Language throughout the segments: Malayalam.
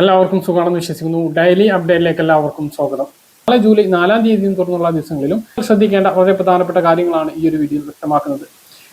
എല്ലാവർക്കും സുഖമാണെന്ന് വിശ്വസിക്കുന്നു. ഡെയിലി അപ്ഡേറ്റിലേക്ക് എല്ലാവർക്കും സ്വാഗതം. നാളെ ജൂലൈ നാലാം തീയതിയും തുടർന്നുള്ള ദിവസങ്ങളിലും ശ്രദ്ധിക്കേണ്ട വളരെ പ്രധാനപ്പെട്ട കാര്യങ്ങളാണ് ഈ ഒരു വീഡിയോയിൽ വ്യക്തമാക്കുന്നത്.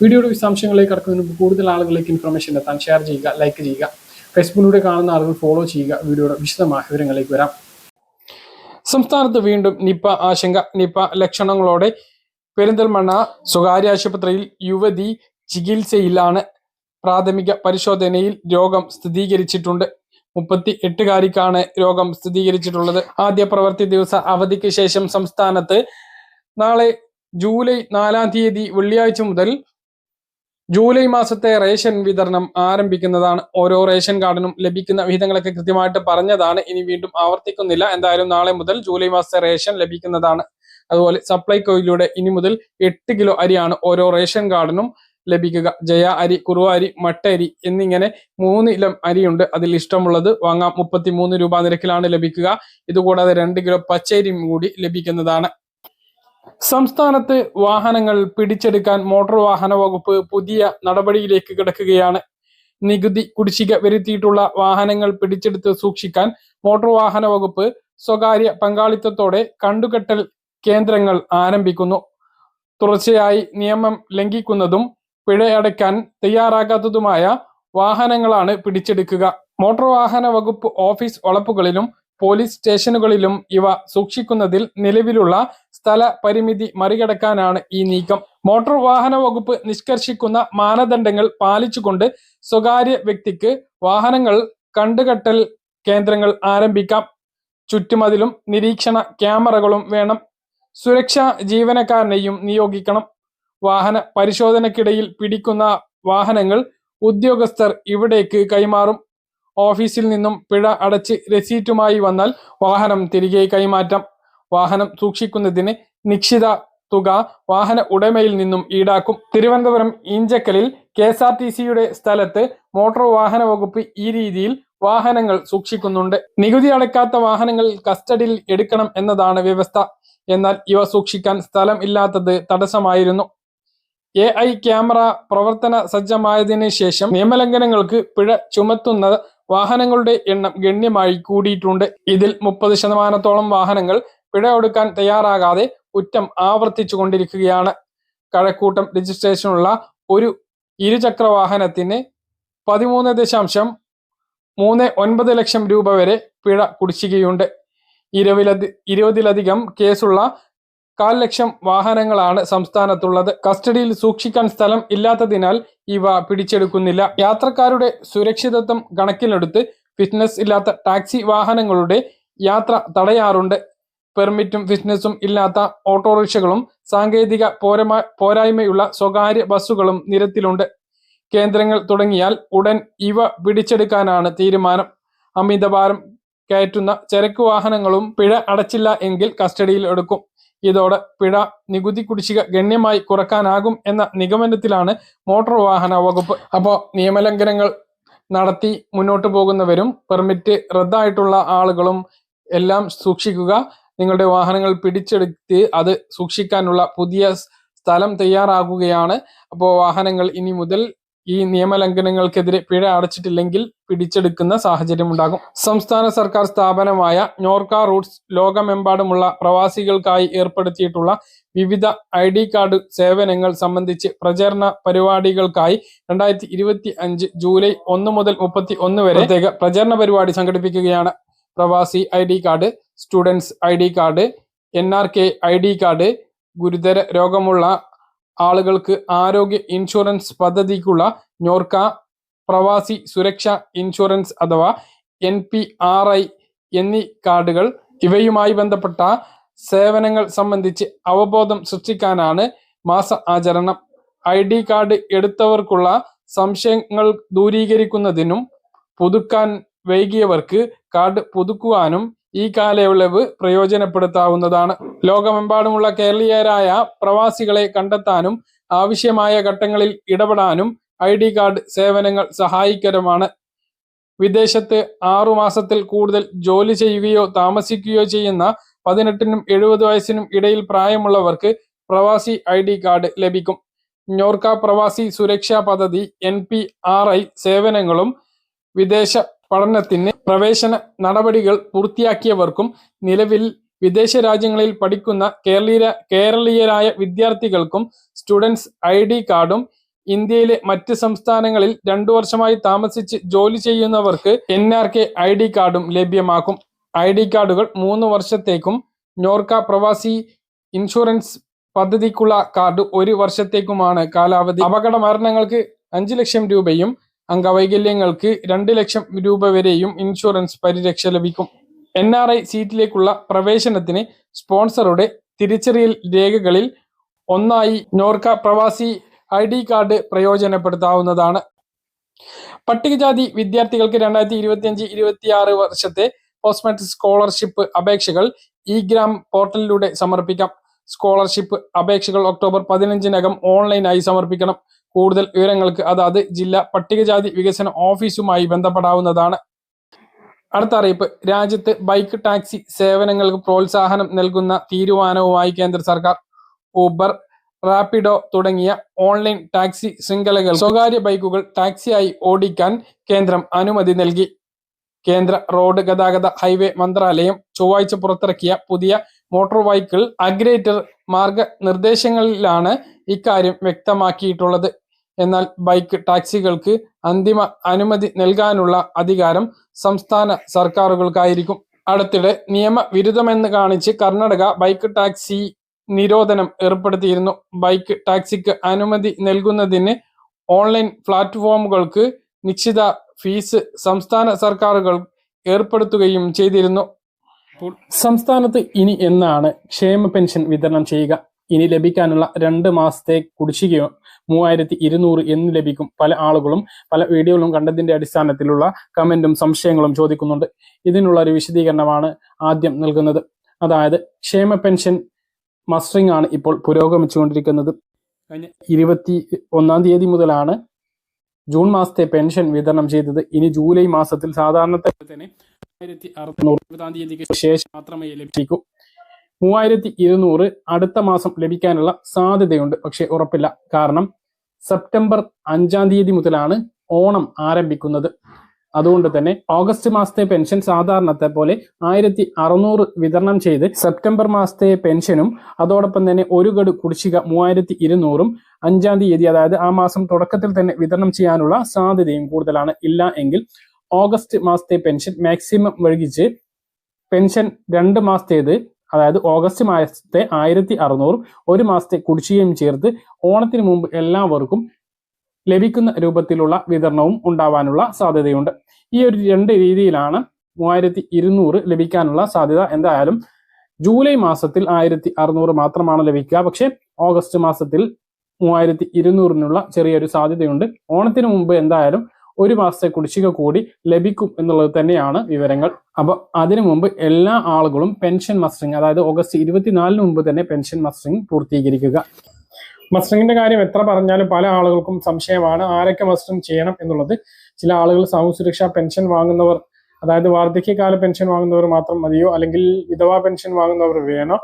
വീഡിയോയുടെ വിശദാംശങ്ങളിലേക്ക് കടക്കുന്നതിന് മുമ്പ് കൂടുതൽ ആളുകളിലേക്ക് ഇൻഫർമേഷൻ എത്താൻ ഷെയർ ചെയ്യുക ലൈക്ക് ചെയ്യുക ഫേസ്ബുക്കിലൂടെ കാണുന്ന ആളുകൾ ഫോളോ ചെയ്യുക വീഡിയോയുടെ വിശദമായ വിവരങ്ങളിലേക്ക് വരാം. സംസ്ഥാനത്ത് വീണ്ടും നിപ്പ ആശങ്ക നിപ്പ ലക്ഷണങ്ങളോടെ പെരിന്തൽമണ്ണ സ്വകാര്യ ആശുപത്രിയിൽ യുവതി ചികിത്സയിലാണ് പ്രാഥമിക പരിശോധനയിൽ രോഗം സ്ഥിരീകരിച്ചിട്ടുണ്ട്. മുപ്പത്തി എട്ടുകാരിക്കാണ് രോഗം സ്ഥിരീകരിച്ചിട്ടുള്ളത്. ആദ്യ പ്രവൃത്തി ദിവസ അവധിക്ക് ശേഷം സംസ്ഥാനത്ത് നാളെ ജൂലൈ നാലാം തീയതി വെള്ളിയാഴ്ച മുതൽ ജൂലൈ മാസത്തെ റേഷൻ വിതരണം ആരംഭിക്കുന്നതാണ്. ഓരോ റേഷൻ കാർഡിനും ലഭിക്കുന്ന വിഹിതങ്ങളൊക്കെ കൃത്യമായിട്ട് പറഞ്ഞതാണ്. ഇനി വീണ്ടും ആവർത്തിക്കുന്നില്ല. എന്തായാലും നാളെ മുതൽ ജൂലൈ മാസത്തെ റേഷൻ ലഭിക്കുന്നതാണ്. അതുപോലെ സപ്ലൈകോയിലൂടെ ഇനി മുതൽ എട്ട് കിലോ അരിയാണ് ഓരോ റേഷൻ കാർഡിനും ലഭിക്കുക. ജയ അരി കുറുവ അരി മട്ട അരി എന്നിങ്ങനെ മൂന്ന് ഇലം അരിയുണ്ട്. അതിൽ ഇഷ്ടമുള്ളത് വാങ്ങാം. മുപ്പത്തി മൂന്ന് രൂപ നിരക്കിലാണ് ലഭിക്കുക. ഇതുകൂടാതെ രണ്ട് കിലോ പച്ചരിയും കൂടി ലഭിക്കുന്നതാണ്. സംസ്ഥാനത്ത് വാഹനങ്ങൾ പിടിച്ചെടുക്കാൻ മോട്ടോർ വാഹന വകുപ്പ് പുതിയ നടപടിയിലേക്ക് കിടക്കുകയാണ്. നികുതി കുടിശ്ശിക വരുത്തിയിട്ടുള്ള വാഹനങ്ങൾ പിടിച്ചെടുത്ത് സൂക്ഷിക്കാൻ മോട്ടോർ വാഹന വകുപ്പ് സ്വകാര്യ പങ്കാളിത്തത്തോടെ കണ്ടുകെട്ടൽ കേന്ദ്രങ്ങൾ ആരംഭിക്കുന്നു. തുടർച്ചയായി നിയമം ലംഘിക്കുന്നതും പിഴയടയ്ക്കാൻ തയ്യാറാകാത്തതുമായ വാഹനങ്ങളാണ് പിടിച്ചെടുക്കുക. മോട്ടോർ വാഹന വകുപ്പ് ഓഫീസ് വളപ്പുകളിലും പോലീസ് സ്റ്റേഷനുകളിലും ഇവ സൂക്ഷിക്കുന്നതിൽ നിലവിലുള്ള സ്ഥല പരിമിതി മറികടക്കാനാണ് ഈ നീക്കം. മോട്ടോർ വാഹന വകുപ്പ് നിഷ്കർഷിക്കുന്ന മാനദണ്ഡങ്ങൾ പാലിച്ചുകൊണ്ട് സ്വകാര്യ വ്യക്തിക്ക് വാഹനങ്ങൾ കണ്ടുകെട്ടൽ കേന്ദ്രങ്ങൾ ആരംഭിക്കാം. ചുറ്റുമതിലും നിരീക്ഷണ ക്യാമറകളും വേണം. സുരക്ഷാ ജീവനക്കാരനെയും നിയോഗിക്കണം. വാഹന പരിശോധനക്കിടയിൽ പിടിക്കുന്ന വാഹനങ്ങൾ ഉദ്യോഗസ്ഥർ ഇവിടേക്ക് കൈമാറും. ഓഫീസിൽ നിന്നും പിഴ അടച്ച് രസീറ്റുമായി വന്നാൽ വാഹനം തിരികെ കൈമാറ്റാം. വാഹനം സൂക്ഷിക്കുന്നതിന് നിശ്ചിത തുക വാഹന ഉടമയിൽ നിന്നും ഈടാക്കും. തിരുവനന്തപുരം ഇഞ്ചക്കലിൽ കെ എസ് ആർ ടി സിയുടെ സ്ഥലത്ത് മോട്ടോർ വാഹന വകുപ്പ് ഈ രീതിയിൽ വാഹനങ്ങൾ സൂക്ഷിക്കുന്നുണ്ട്. നികുതി അടക്കാത്ത വാഹനങ്ങൾ കസ്റ്റഡിയിൽ എടുക്കണം എന്നതാണ് വ്യവസ്ഥ. എന്നാൽ ഇവ സൂക്ഷിക്കാൻ സ്ഥലം ഇല്ലാത്തത് തടസ്സമായിരുന്നു. എ ഐ ക്യാമറ പ്രവർത്തന സജ്ജമായതിനു ശേഷം നിയമലംഘനങ്ങൾക്ക് പിഴ ചുമത്തുന്ന വാഹനങ്ങളുടെ എണ്ണം ഗണ്യമായി കൂടിയിട്ടുണ്ട്. ഇതിൽ മുപ്പത് ശതമാനത്തോളം വാഹനങ്ങൾ പിഴ ഒടുക്കാൻ തയ്യാറാകാതെ കുറ്റം ആവർത്തിച്ചു കൊണ്ടിരിക്കുകയാണ്. കഴക്കൂട്ടം രജിസ്ട്രേഷനുള്ള ഒരു ഇരുചക്ര വാഹനത്തിന് പതിമൂന്ന് ദശാംശം മൂന്ന് ഒൻപത് ലക്ഷം രൂപ വരെ പിഴ കുടിശ്ശികയുണ്ട്. ഇരുപതിലധി ഇരുപതിലധികം കേസുള്ള കാൽ ലക്ഷം വാഹനങ്ങളാണ് സംസ്ഥാനത്തുള്ളത്. കസ്റ്റഡിയിൽ സൂക്ഷിക്കാൻ സ്ഥലം ഇല്ലാത്തതിനാൽ ഇവ പിടിച്ചെടുക്കുന്നില്ല. യാത്രക്കാരുടെ സുരക്ഷിതത്വം കണക്കിലെടുത്ത് ഫിറ്റ്നസ് ഇല്ലാത്ത ടാക്സി വാഹനങ്ങളുടെ യാത്ര തടയാറുണ്ട്. പെർമിറ്റും ഫിറ്റ്നസും ഇല്ലാത്ത ഓട്ടോറിക്ഷകളും സാങ്കേതിക പോരമാ പോരായ്മയുള്ള സ്വകാര്യ ബസ്സുകളും നിരത്തിലുണ്ട്. കേന്ദ്രങ്ങൾ തുടങ്ങിയാൽ ഉടൻ ഇവ പിടിച്ചെടുക്കാനാണ് തീരുമാനം. അമിതഭാരം കയറ്റുന്ന ചരക്ക് വാഹനങ്ങളും പിഴ അടച്ചില്ല എങ്കിൽ കസ്റ്റഡിയിൽ എടുക്കും. ഇതോടെ പിഴ നികുതി കുടിശ്ശിക ഗണ്യമായി കുറക്കാനാകും എന്ന നിഗമനത്തിലാണ് മോട്ടോർ വാഹന വകുപ്പ്. അപ്പോൾ നിയമലംഘനങ്ങൾ നടത്തി മുന്നോട്ട് പോകുന്നവരും പെർമിറ്റ് റദ്ദായിട്ടുള്ള ആളുകളും എല്ലാം സൂക്ഷിക്കുക. നിങ്ങളുടെ വാഹനങ്ങൾ പിടിച്ചെടുത്ത് അത് സൂക്ഷിക്കാനുള്ള പുതിയ സ്ഥലം തയ്യാറാകുകയാണ്. അപ്പോൾ വാഹനങ്ങൾ ഇനി മുതൽ ഈ നിയമലംഘനങ്ങൾക്കെതിരെ പിഴ അടച്ചിട്ടില്ലെങ്കിൽ പിടിച്ചെടുക്കുന്ന സാഹചര്യം ഉണ്ടാകും സംസ്ഥാന സർക്കാർ സ്ഥാപനമായ നോർക്ക റൂട്ട്സ് ലോകമെമ്പാടുമുള്ള പ്രവാസികൾക്കായി ഏർപ്പെടുത്തിയിട്ടുള്ള വിവിധ ഐ ഡി കാർഡ് സേവനങ്ങൾ സംബന്ധിച്ച് പ്രചരണ പരിപാടികൾക്കായി രണ്ടായിരത്തി ഇരുപത്തി അഞ്ച് ജൂലൈ ഒന്ന് മുതൽ മുപ്പത്തി ഒന്ന് വരെ പ്രത്യേക പ്രചരണ പരിപാടി സംഘടിപ്പിക്കുകയാണ് പ്രവാസി I D card students I D card N R K I D card ഗുരുതര രോഗമുള്ള ആളുകൾക്ക് ആരോഗ്യ ഇൻഷുറൻസ് പദ്ധതിക്കുള്ള ഞോർക്ക പ്രവാസി സുരക്ഷ ഇൻഷുറൻസ് അഥവാ എൻ പി ആർ ഐ എന്നീ കാർഡുകൾ. ഇവയുമായി ബന്ധപ്പെട്ട സേവനങ്ങൾ സംബന്ധിച്ച് അവബോധം സൃഷ്ടിക്കാനാണ് മാസ ആചരണം. ഐ ഡി കാർഡ് എടുത്തവർക്കുള്ള സംശയങ്ങൾ ദൂരീകരിക്കുന്നതിനും പുതുക്കാൻ വൈകിയവർക്ക് കാർഡ് പുതുക്കുവാനും ഈ കാലയളവ് പ്രയോജനപ്പെടുത്താവുന്നതാണ്. ലോകമെമ്പാടുമുള്ള കേരളീയരായ പ്രവാസികളെ കണ്ടെത്താനും ആവശ്യമായ ഘട്ടങ്ങളിൽ ഇടപെടാനും ഐ ഡി കാർഡ് സേവനങ്ങൾ സഹായകരമാണ് വിദേശത്ത് ആറു മാസത്തിൽ കൂടുതൽ ജോലി ചെയ്യുകയോ താമസിക്കുകയോ ചെയ്യുന്ന പതിനെട്ടിനും എഴുപത് വയസ്സിനും ഇടയിൽ പ്രായമുള്ളവർക്ക് പ്രവാസി ഐ ഡി കാർഡ് ലഭിക്കും. ഞോർക്ക പ്രവാസി സുരക്ഷാ പദ്ധതി എൻ പി ആർ ഐ സേവനങ്ങളും വിദേശ പഠനത്തിന് പ്രവേശന നടപടികൾ പൂർത്തിയാക്കിയവർക്കും നിലവിൽ വിദേശ രാജ്യങ്ങളിൽ പഠിക്കുന്ന കേരളീയ കേരളീയരായ വിദ്യാർത്ഥികൾക്കും സ്റ്റുഡൻസ് ഐ ഡി കാർഡും ഇന്ത്യയിലെ മറ്റ് സംസ്ഥാനങ്ങളിൽ രണ്ടു വർഷമായി താമസിച്ച് ജോലി ചെയ്യുന്നവർക്ക് N R K I D കാർഡും ലഭ്യമാക്കും. ഐ ഡി കാർഡുകൾ മൂന്ന് വർഷത്തേക്കും നോർക്ക പ്രവാസി ഇൻഷുറൻസ് പദ്ധതിക്കുള്ള കാർഡ് ഒരു വർഷത്തേക്കുമാണ് കാലാവധി. അപകട മരണങ്ങൾക്ക് അഞ്ച് ലക്ഷം രൂപയും അംഗവൈകല്യങ്ങൾക്ക് രണ്ട് ലക്ഷം രൂപ വരെയും ഇൻഷുറൻസ് പരിരക്ഷ ലഭിക്കും. എൻ ആർ ഐ സീറ്റിലേക്കുള്ള പ്രവേശനത്തിന് സ്പോൺസറുടെ തിരിച്ചറിയൽ രേഖകളിൽ ഒന്നായി നോർക്ക പ്രവാസി ഐ ഡി കാർഡ് പ്രയോജനപ്പെടുത്താവുന്നതാണ്. പട്ടികജാതി വിദ്യാർത്ഥികൾക്ക് രണ്ടായിരത്തി ഇരുപത്തിയഞ്ച് ഇരുപത്തിയാറ് വർഷത്തെ പോസ്റ്റ് മെട്രിക് സ്കോളർഷിപ്പ് അപേക്ഷകൾ ഇ ഗ്രാം പോർട്ടലിലൂടെ സമർപ്പിക്കാം. സ്കോളർഷിപ്പ് അപേക്ഷകൾ ഒക്ടോബർ പതിനഞ്ചിനകം ഓൺലൈനായി സമർപ്പിക്കണം. കൂടുതൽ വിവരങ്ങൾക്ക് അതാത് ജില്ലാ പട്ടികജാതി വികസന ഓഫീസുമായി ബന്ധപ്പെടാവുന്നതാണ്. അടുത്ത അറിയിപ്പ്. രാജ്യത്ത് ബൈക്ക് ടാക്സി സേവനങ്ങൾക്ക് പ്രോത്സാഹനം നൽകുന്ന തീരുമാനവുമായി കേന്ദ്ര സർക്കാർ. ഊബർ റാപ്പിഡോ തുടങ്ങിയ ഓൺലൈൻ ടാക്സി ശൃംഖലകൾ സ്വകാര്യ ബൈക്കുകൾ ടാക്സിയായി ഓടിക്കാൻ കേന്ദ്രം അനുമതി നൽകി. കേന്ദ്ര റോഡ് ഗതാഗത ഹൈവേ മന്ത്രാലയം ചൊവ്വാഴ്ച പുറത്തിറക്കിയ പുതിയ മോട്ടോർ വെഹിക്കിൾ അഗ്രേറ്റർ മാർഗ നിർദ്ദേശങ്ങളിലാണ് ഇക്കാര്യം വ്യക്തമാക്കിയിട്ടുള്ളത്. എന്നാൽ ബൈക്ക് ടാക്സികൾക്ക് അന്തിമ അനുമതി നൽകാനുള്ള അധികാരം സംസ്ഥാന സർക്കാരുകൾക്കായിരിക്കും. അടുത്തിടെ നിയമവിരുദ്ധമെന്ന് കാണിച്ച് കർണാടക ബൈക്ക് ടാക്സി നിരോധനം ഏർപ്പെടുത്തിയിരുന്നു. ബൈക്ക് ടാക്സിക്ക് അനുമതി നൽകുന്നതിന് ഓൺലൈൻ പ്ലാറ്റ്ഫോമുകൾക്ക് നിശ്ചിത ഫീസ് സംസ്ഥാന സർക്കാരുകൾ ഏർപ്പെടുത്തുകയും ചെയ്തിരുന്നു. സംസ്ഥാനത്ത് ഇനി എന്നാണ് ക്ഷേമ പെൻഷൻ വിതരണം ചെയ്യുക? ഇനി ലഭിക്കാനുള്ള രണ്ട് മാസത്തെ കുടിശ്ശികയോ മൂവായിരത്തി ഇരുന്നൂറ് എന്ന് ലഭിക്കും. പല ആളുകളും പല വീഡിയോകളും കണ്ടതിന്റെ അടിസ്ഥാനത്തിലുള്ള കമന്റും സംശയങ്ങളും ചോദിക്കുന്നുണ്ട്. ഇതിനുള്ള ഒരു വിശദീകരണമാണ് ആദ്യം നൽകുന്നത്. അതായത് ക്ഷേമ പെൻഷൻ മസ്റ്ററിംഗ് ആണ് ഇപ്പോൾ പുരോഗമിച്ചുകൊണ്ടിരിക്കുന്നത്. കഴിഞ്ഞ ഇരുപത്തി ഒന്നാം തീയതി മുതലാണ് ജൂൺ മാസത്തെ പെൻഷൻ വിതരണം ചെയ്തത്. ഇനി ജൂലൈ മാസത്തിൽ സാധാരണ തന്നെ ആയിരത്തി അറുന്നൂറ് ഇരുപതാം തീയതിക്ക് ശേഷം മാത്രമേ ലഭിക്കൂ. മൂവായിരത്തി ഇരുന്നൂറ് അടുത്ത മാസം ലഭിക്കാനുള്ള സാധ്യതയുണ്ട്. പക്ഷേ ഉറപ്പില്ല. കാരണം സെപ്റ്റംബർ അഞ്ചാം തീയതി മുതലാണ് ഓണം ആരംഭിക്കുന്നത്. അതുകൊണ്ട് തന്നെ ഓഗസ്റ്റ് മാസത്തെ പെൻഷൻ സാധാരണത്തെ പോലെ ആയിരത്തി അറുന്നൂറ് വിതരണം ചെയ്ത് സെപ്റ്റംബർ മാസത്തെ പെൻഷനും അതോടൊപ്പം തന്നെ ഒരു ഗഡു കുടിശ്ശിക മൂവായിരത്തി ഇരുന്നൂറും അഞ്ചാം തീയതി അതായത് ആ മാസം തുടക്കത്തിൽ തന്നെ വിതരണം ചെയ്യാനുള്ള സാധ്യതയും കൂടുതലാണ്. ഇല്ല എങ്കിൽ ഓഗസ്റ്റ് മാസത്തെ പെൻഷൻ മാക്സിമം വൈകിച്ച് പെൻഷൻ രണ്ട് മാസത്തേത് അതായത് ഓഗസ്റ്റ് മാസത്തെ ആയിരത്തി അറുന്നൂറും ഒരു മാസത്തെ കുടിശ്ശികയും ചേർത്ത് ഓണത്തിന് മുമ്പ് എല്ലാവർക്കും ലഭിക്കുന്ന രൂപത്തിലുള്ള വിതരണവും ഉണ്ടാവാനുള്ള സാധ്യതയുണ്ട്. ഈ ഒരു രണ്ട് രീതിയിലാണ് മൂവായിരത്തി ഇരുന്നൂറ് ലഭിക്കാനുള്ള സാധ്യത. എന്തായാലും ജൂലൈ മാസത്തിൽ ആയിരത്തി അറുന്നൂറ് മാത്രമാണ് ലഭിക്കുക. പക്ഷേ ഓഗസ്റ്റ് മാസത്തിൽ മൂവായിരത്തി ഇരുന്നൂറിനുള്ള ചെറിയൊരു സാധ്യതയുണ്ട്. ഓണത്തിന് മുമ്പ് എന്തായാലും ഒരു മാസത്തെ കുടിശ്ശിക കൂടി ലഭിക്കും എന്നുള്ളത് തന്നെയാണ് വിവരങ്ങൾ. അപ്പൊ അതിനു മുമ്പ് എല്ലാ ആളുകളും പെൻഷൻ മസ്റ്ററിങ് അതായത് ഓഗസ്റ്റ് ഇരുപത്തിനാലിന് മുമ്പ് തന്നെ പെൻഷൻ മസ്റ്ററിങ് പൂർത്തീകരിക്കുക. മസ്റ്ററിങ്ങിന്റെ കാര്യം എത്ര പറഞ്ഞാലും പല ആളുകൾക്കും സംശയമാണ്. ആരൊക്കെ മസ്റ്ററിങ് ചെയ്യണം എന്നുള്ളത് ചില ആളുകൾ സാമൂഹ്യ സുരക്ഷാ പെൻഷൻ വാങ്ങുന്നവർ അതായത് വാർദ്ധക്യകാല പെൻഷൻ വാങ്ങുന്നവർ മാത്രം മതിയോ? അല്ലെങ്കിൽ വിധവാ പെൻഷൻ വാങ്ങുന്നവർ വേണോ?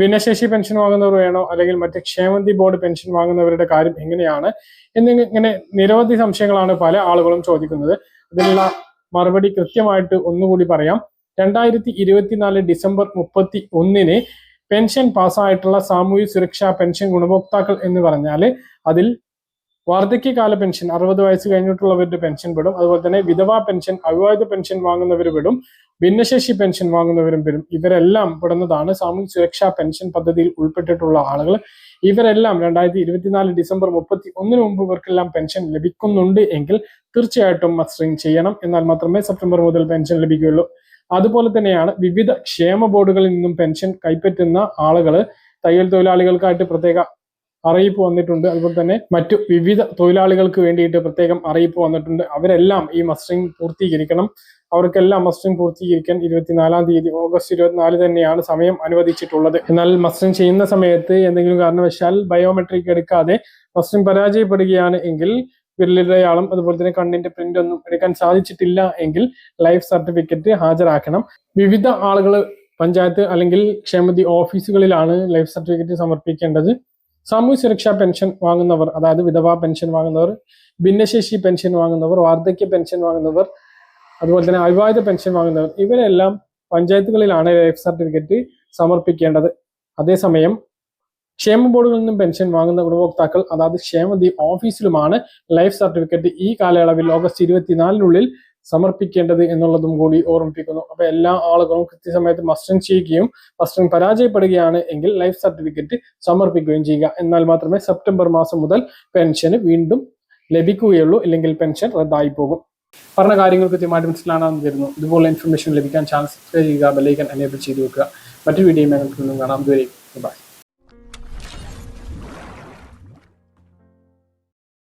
ഭിന്നശേഷി പെൻഷൻ വാങ്ങുന്നവർ വേണോ? അല്ലെങ്കിൽ മറ്റ് ക്ഷേമന്തി ബോർഡ് പെൻഷൻ വാങ്ങുന്നവരുടെ കാര്യം എങ്ങനെയാണ്? എന്നിങ്ങനെ നിരവധി സംശയങ്ങളാണ് പല ആളുകളും ചോദിക്കുന്നത്. അതിനുള്ള മറുപടി കൃത്യമായിട്ട് ഒന്നുകൂടി പറയാം. രണ്ടായിരത്തി ഇരുപത്തിനാല് ഡിസംബർ മുപ്പത്തി ഒന്നിന് പെൻഷൻ പാസ്സായിട്ടുള്ള സാമൂഹ്യ സുരക്ഷാ പെൻഷൻ ഗുണഭോക്താക്കൾ എന്ന് പറഞ്ഞാൽ അതിൽ വാർദ്ധക്യകാല പെൻഷൻ അറുപത് വയസ്സ് കഴിഞ്ഞിട്ടുള്ളവരുടെ പെൻഷൻ പെടും. അതുപോലെ തന്നെ വിധവാ പെൻഷൻ അവിവാഹിത പെൻഷൻ വാങ്ങുന്നവർ പെടും. ഭിന്നശേഷി പെൻഷൻ വാങ്ങുന്നവരും വരും. ഇവരെല്ലാം പെടുന്നതാണ് സാമൂഹ്യ സുരക്ഷാ പെൻഷൻ പദ്ധതിയിൽ ഉൾപ്പെട്ടിട്ടുള്ള ആളുകൾ. ഇവരെല്ലാം രണ്ടായിരത്തി ഇരുപത്തിനാല് ഡിസംബർ മുപ്പത്തി ഒന്നിന് മുമ്പ് ഇവർക്കെല്ലാം പെൻഷൻ ലഭിക്കുന്നുണ്ട് എങ്കിൽ തീർച്ചയായിട്ടും മസ്റ്ററിംഗ് ചെയ്യണം. എന്നാൽ മാത്രമേ സെപ്റ്റംബർ മുതൽ പെൻഷൻ ലഭിക്കുകയുള്ളൂ. അതുപോലെ തന്നെയാണ് വിവിധ ക്ഷേമ ബോർഡുകളിൽ നിന്നും പെൻഷൻ കൈപ്പറ്റുന്ന ആളുകൾ തയ്യൽ തൊഴിലാളികൾക്കായിട്ട് പ്രത്യേക അറിയിപ്പ് വന്നിട്ടുണ്ട്. അതുപോലെ തന്നെ മറ്റു വിവിധ തൊഴിലാളികൾക്ക് വേണ്ടിയിട്ട് പ്രത്യേകം അറിയിപ്പ് വന്നിട്ടുണ്ട്. അവരെല്ലാം ഈ മസ്റ്ററിംഗ് പൂർത്തീകരിക്കണം. അവർക്കെല്ലാം മസ്റ്ററിംഗ് പൂർത്തീകരിക്കാൻ ഇരുപത്തിനാലാം തീയതി ഓഗസ്റ്റ് ഇരുപത്തിനാല് തന്നെയാണ് സമയം അനുവദിച്ചിട്ടുള്ളത്. എന്നാൽ മസ്റ്ററിംഗ് ചെയ്യുന്ന സമയത്ത് എന്തെങ്കിലും കാരണവശാൽ ബയോമെട്രിക് എടുക്കാതെ മസ്റ്ററിംഗ് പരാജയപ്പെടുകയാണ് എങ്കിൽ വിരലടയാളം അതുപോലെ തന്നെ കണ്ണിന്റെ പ്രിന്റ് ഒന്നും എടുക്കാൻ സാധിച്ചിട്ടില്ല എങ്കിൽ ലൈഫ് സർട്ടിഫിക്കറ്റ് ഹാജരാക്കണം. വിവിധ ആളുകൾ പഞ്ചായത്ത് അല്ലെങ്കിൽ ക്ഷേമതി ഓഫീസുകളിലാണ് ലൈഫ് സർട്ടിഫിക്കറ്റ് സമർപ്പിക്കേണ്ടത്. സാമൂഹ്യ സുരക്ഷാ പെൻഷൻ വാങ്ങുന്നവർ അതായത് വിധവാ പെൻഷൻ വാങ്ങുന്നവർ ഭിന്നശേഷി പെൻഷൻ വാങ്ങുന്നവർ വാർദ്ധക്യ പെൻഷൻ വാങ്ങുന്നവർ അതുപോലെ തന്നെ അവിവാഹിത പെൻഷൻ വാങ്ങുന്നവർ ഇവരെല്ലാം പഞ്ചായത്തുകളിലാണ് ലൈഫ് സർട്ടിഫിക്കറ്റ് സമർപ്പിക്കേണ്ടത്. അതേസമയം ക്ഷേമ ബോർഡുകളിൽ നിന്നും പെൻഷൻ വാങ്ങുന്ന ഗുണഭോക്താക്കൾ അതായത് ക്ഷേമനിധി ഓഫീസിലുമാണ് ലൈഫ് സർട്ടിഫിക്കറ്റ് ഈ കാലയളവിൽ ഓഗസ്റ്റ് ഇരുപത്തിനാലിനുള്ളിൽ സമർപ്പിക്കേണ്ടത് എന്നുള്ളതും കൂടി ഓർമ്മിപ്പിക്കുന്നു. അപ്പൊ എല്ലാ ആളുകളും കൃത്യസമയത്ത് മസ്റ്ററിംഗ് ചെയ്യുകയും മസ്റ്ററിംഗ് പരാജയപ്പെടുകയാണ് എങ്കിൽ ലൈഫ് സർട്ടിഫിക്കറ്റ് സമർപ്പിക്കുകയും ചെയ്യുക. എന്നാൽ മാത്രമേ സെപ്റ്റംബർ മാസം മുതൽ പെൻഷന് വീണ്ടും ലഭിക്കുകയുള്ളൂ ഇല്ലെങ്കിൽ പെൻഷൻ റദ്ദായി പോകും. പറഞ്ഞ കാര്യങ്ങൾ കൃത്യമായിട്ട് മനസ്സിലാണെന്ന് തരുന്നു ഇതുപോലെ ഇൻഫർമേഷൻ ലഭിക്കാൻ ചാനൽ സബ്സ്ക്രൈബ് ചെയ്യുക ബെല്ലൈക്കൻ എനേബിൾ ചെയ്തു വെക്കുക. മറ്റു വീഡിയോ കാണാം. ഇതുവരെ ബൈ